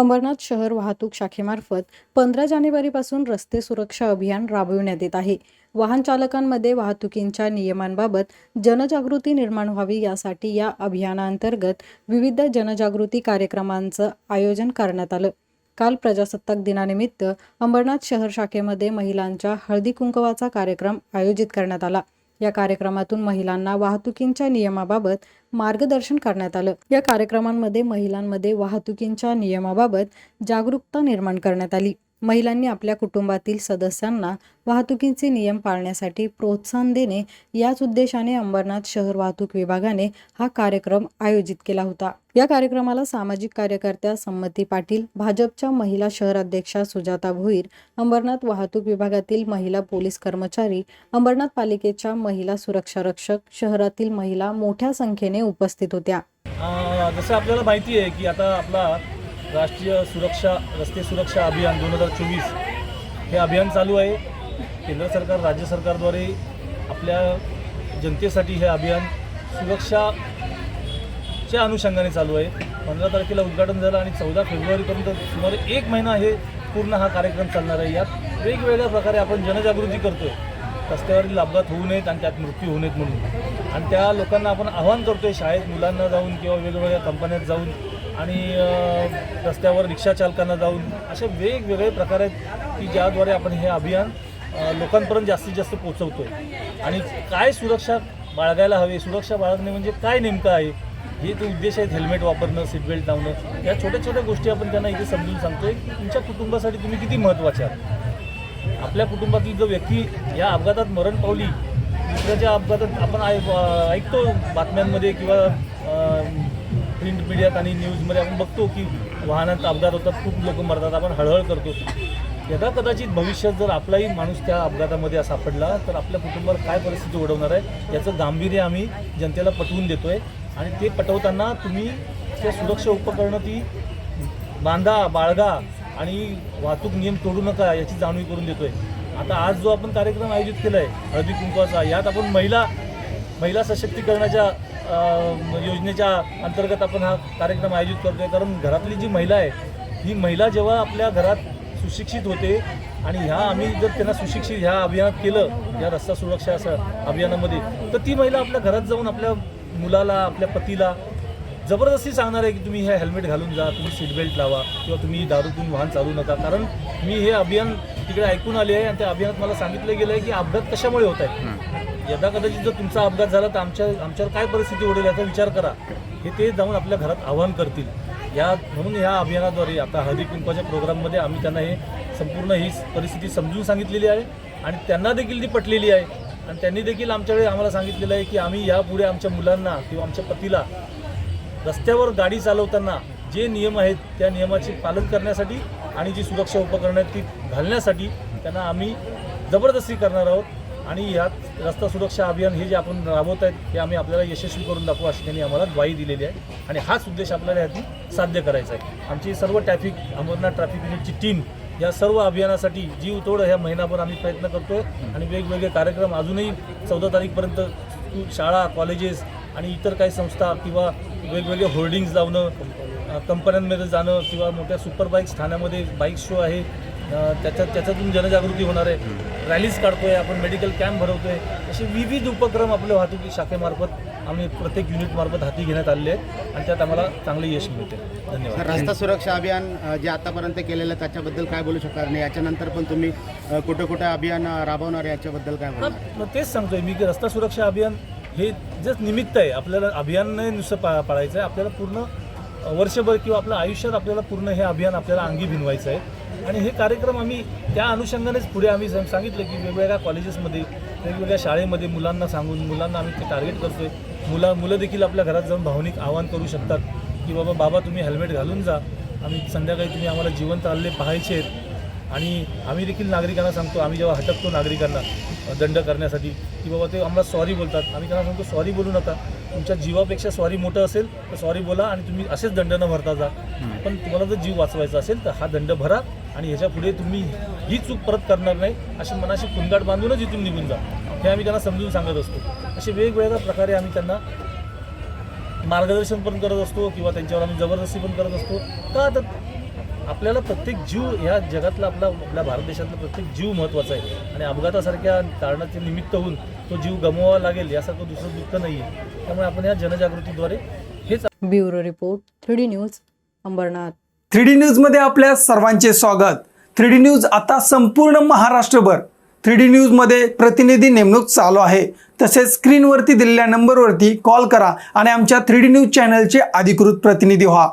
अंबरनाथ शहर वाहतूक शाखेमार्फत पंधरा जानेवारीपासून रस्ते सुरक्षा अभियान राबविण्यात येत आहे. वाहन चालकांमध्ये वाहतुकींच्या नियमांबाबत जनजागृती निर्माण व्हावी यासाठी या अभियानांतर्गत विविध जनजागृती कार्यक्रमांचं आयोजन करण्यात आलं. काल प्रजासत्ताक दिनानिमित्त अंबरनाथ शहर शाखेमध्ये महिलांच्या हळदी कुंकवाचा कार्यक्रम आयोजित करण्यात आला. या कार्यक्रमातून महिलांना वाहतुकींच्या नियमाबाबत मार्गदर्शन करण्यात आलं. या कार्यक्रमांमध्ये महिलांमध्ये वाहतुकींच्या नियमाबाबत जागरूकता निर्माण करण्यात आली. महिलांनी आपल्या कुटुंबातील सदस्यांना वाहतुकीचे नियम पाळण्यासाठी प्रोत्साहन देणे याच उद्देशाने अंबरनाथ शहर वाहतूक विभागाने हा कार्यक्रम आयोजित केला होता. या कार्यक्रमाला सामाजिक कार्यकर्त्या संमती पाटील भाजपच्या महिला शहर अध्यक्षा सुजाता भोईर अंबरनाथ वाहतूक विभागातील महिला पोलीस कर्मचारी अंबरनाथ पालिकेच्या महिला सुरक्षा रक्षक शहरातील महिला मोठ्या संख्येने उपस्थित होत्या. जसं आपल्याला माहिती आहे की आता आपला राष्ट्रीय सुरक्षा रस्ते सुरक्षा अभियान दोन हजार चोवीस हे अभियान चालू आहे. केंद्र सरकार राज्य सरकारद्वारे आपल्या जनतेसाठी हे अभियान सुरक्षाच्या अनुषंगाने चालू आहे. पंधरा तारखेला उद्घाटन झालं आणि चौदा फेब्रुवारीपर्यंत सुमारे एक महिना हे पूर्ण हा कार्यक्रम चालणार आहे. यात वेगवेगळ्या प्रकारे आपण जनजागृती करतो आहे रस्त्यावरील अपघात होऊ नयेत आणि त्यात मृत्यू होऊ नयेत म्हणून. आणि त्या लोकांना आपण आव्हान आहे शाळेत मुलांना जाऊन किंवा वेगवेगळ्या कंपन्यात जाऊन आणि रस्त्यावर रिक्षा चालकांना जाऊन असे वेगवेगळे प्रकार आहेत की ज्याद्वारे आपण हे अभियान लोकांपर्यंत जास्तीत जास्त पोचवतो आहे आणि काय सुरक्षा बाळगायला हवी सुरक्षा बाळगणे म्हणजे काय नेमकं आहे? हे ते उद्देश आहेत हेल्मेट वापरणं सीटबेल्ट लावणं. या छोट्या छोट्या गोष्टी आपण त्यांना इथे समजून सांगतोय. की तुमच्या कुटुंबासाठी तुम्ही किती महत्त्वाचे आहात? आपल्या कुटुंबातील जो व्यक्ती या अपघातात मरण पावली दुसऱ्याच्या अपघातात आपण ऐ- ऐकतो बातम्यांमध्ये किंवा प्रिंट मीडियात आणि न्यूजमध्ये आपण बघतो की वाहनात अपघात होतात खूप लोक मरतात आपण हळहळ करतो. यदा कदाचित भविष्यात जर आपलाही माणूस त्या अपघातामध्ये सापडला तर आपल्या कुटुंबावर काय परिस्थिती ओढवणार आहे याचं गांभीर्य आम्ही जनतेला पटवून देतोय. आणि ते पटवताना तुम्ही त्या सुरक्षा उपकरणं ती बांधा बाळगा आणि वाहतूक नियम तोडू नका याची जाणीव करून देतोय. आता आज जो आपण कार्यक्रम आयोजित केला आहे हळदी कुंकवाचा यात आपण महिला महिला सशक्तीकरणाच्या योजनेच्या अंतर्गत आपण हा कार्यक्रम आयोजित करतोय. कारण घरातली जी महिला आहे ही महिला जेव्हा आपल्या घरात सुशिक्षित होते आणि ह्या आम्ही जर त्यांना सुशिक्षित ह्या अभियानात केलं या रस्ता सुरक्षा असं अभियानामध्ये तर ती महिला आपल्या घरात जाऊन आपल्या मुलाला आपल्या पतीला जबरदस्ती सांगणार आहे की तुम्ही हे हेल्मेट घालून जा तुम्ही सीट बेल्ट लावा किंवा तुम्ही दारूतून वाहन चालू नका. कारण मी हे अभियान तिकडे ऐकून आले आहे आणि त्या अभियानात मला सांगितलं गेलं आहे की अपघात कशामुळे होत आहे? यदा कदाचित जर तुमचा अपघात झाला तर आमच्या आमच्यावर काय परिस्थिती ओढेल याचा विचार करा. हे ते जाऊन आपल्या घरात आव्हान करतील. या म्हणून ह्या अभियानाद्वारे आता हळदी कुंकवाच्या प्रोग्राममध्ये आम्ही त्यांना हे संपूर्ण ही परिस्थिती समजून सांगितलेली आहे आणि त्यांना देखील ती पटलेली आहे. आणि त्यांनी देखील आमच्याकडे आम्हाला सांगितलेलं आहे की आम्ही यापुढे आमच्या मुलांना किंवा आमच्या पतीला रस्त्यावर गाडी चालवताना जे नियम आहेत त्या नियमाचे पालन करण्यासाठी आणि जी सुरक्षा उपकरणं आहेत ती घालण्यासाठी त्यांना आम्ही जबरदस्ती करणार आहोत. आणि यात रस्ता सुरक्षा अभियान हे जे आपण राबवत आहेत ते आम्ही आपल्याला यशस्वी करून दाखवू अशी त्यांनी आम्हाला ग्वाही दिलेली आहे. आणि हाच उद्देश आपल्याला यातून साध्य करायचा आहे. आमची सर्व ट्रॅफिक अंबरनाथ ट्रॅफिक युनिटची टीम या सर्व अभियानासाठी जीव तोड ह्या महिनाभर आम्ही प्रयत्न करतोय. आणि वेगवेगळे कार्यक्रम अजूनही चौदा तारीखपर्यंत शाळा कॉलेजेस आणि इतर काही संस्था किंवा वेगवेगळे होर्डिंग्ज लावणं कंपन्यांमध्ये जाणं किंवा मोठ्या सुपर बाईक्स ठाण्यामध्ये बाईक शो आहे त्याच्यात त्याच्यातून जनजागृती होणार आहे. रॅलीज काढतोय आपण मेडिकल कॅम्प भरवतोय. असे विविध उपक्रम आपल्या वाहतुकी शाखेमार्फत आम्ही प्रत्येक युनिटमार्फत हाती घेण्यात आलेले आहेत आणि त्यात आम्हाला चांगले यश मिळते धन्यवाद. रस्ता सुरक्षा अभियान जे आतापर्यंत केलेलं आहे त्याच्याबद्दल काय बोलू शकणार नाही? याच्यानंतर पण तुम्ही कुठे कुठे अभियान राबवणार आहे याच्याबद्दल काय बोलणार? मग तेच सांगतोय मी की रस्ता सुरक्षा अभियान हे जस्ट निमित्त आहे. आपल्याला अभियान नाही नुसतं पा पाळायचं आहे. आपल्याला पूर्ण वर्षभर किंवा आपलं आयुष्यात आपल्याला पूर्ण हे अभियान आपल्याला अंगी भिनवायचं आहे. आणि हे कार्यक्रम आम्ही त्या अनुषंगानेच पुढे आम्ही सांगितलं की वेगवेगळ्या कॉलेजेसमध्ये वेगवेगळ्या शाळेमध्ये मुलांना सांगून मुलांना आम्ही ते टार्गेट करतोय. मुला मुलं देखील आपल्या घरात जाऊन भावनिक आवाहन करू शकतात की बाबा बाबा तुम्ही हेल्मेट घालून जा. आम्ही संध्याकाळी तुम्ही आम्हाला जिवंत आलेले पाहायचे आहेत. आणि आम्ही देखील नागरिकांना सांगतो आम्ही जेव्हा हटकतो नागरिकांना दंड करण्यासाठी की बाबा ते आम्हाला सॉरी बोलतात. आम्ही त्यांना सांगतो सॉरी बोलू नका. तुमच्या जीवापेक्षा सॉरी मोठं असेल तर सॉरी बोला आणि तुम्ही असेच दंड न भरता जा. पण तुम्हाला जर जीव वाचवायचा असेल तर हा दंड भरा आणि ह्याच्या पुढे तुम्ही ही चूक परत करणार नाही अशी मनाशी कुंगाट बांधूनच इथून निघून जा. हे आम्ही त्यांना समजून सांगत असतो. असे वेगवेगळ्या प्रकारे आम्ही त्यांना मार्गदर्शन पण करत असतो किंवा त्यांच्यावर आम्ही जबरदस्ती पण करत असतो. का तर आपल्याला प्रत्येक जीव ह्या जगातला आपला आपल्या भारत देशातला प्रत्येक जीव महत्त्वाचा आहे. आणि अपघातासारख्या कारणाचे निमित्त होऊन तो जीव गमवावा लागेल यासारखं दुसरं दुःख नाही आहे त्यामुळे आपण या जनजागृतीद्वारे हेच bureau report three D news Ambernath. Three D न्यूजमध्ये आपल्या सर्वांचे स्वागत. थ्री डी न्यूज आता संपूर्ण महाराष्ट्रभर. थ्री डी न्यूजमध्ये प्रतिनिधी नेमणूक चालू आहे. तसेच स्क्रीनवरती दिलेल्या नंबरवरती कॉल करा आणि आमच्या थ्री डी न्यूज चॅनलचे अधिकृत प्रतिनिधी व्हा.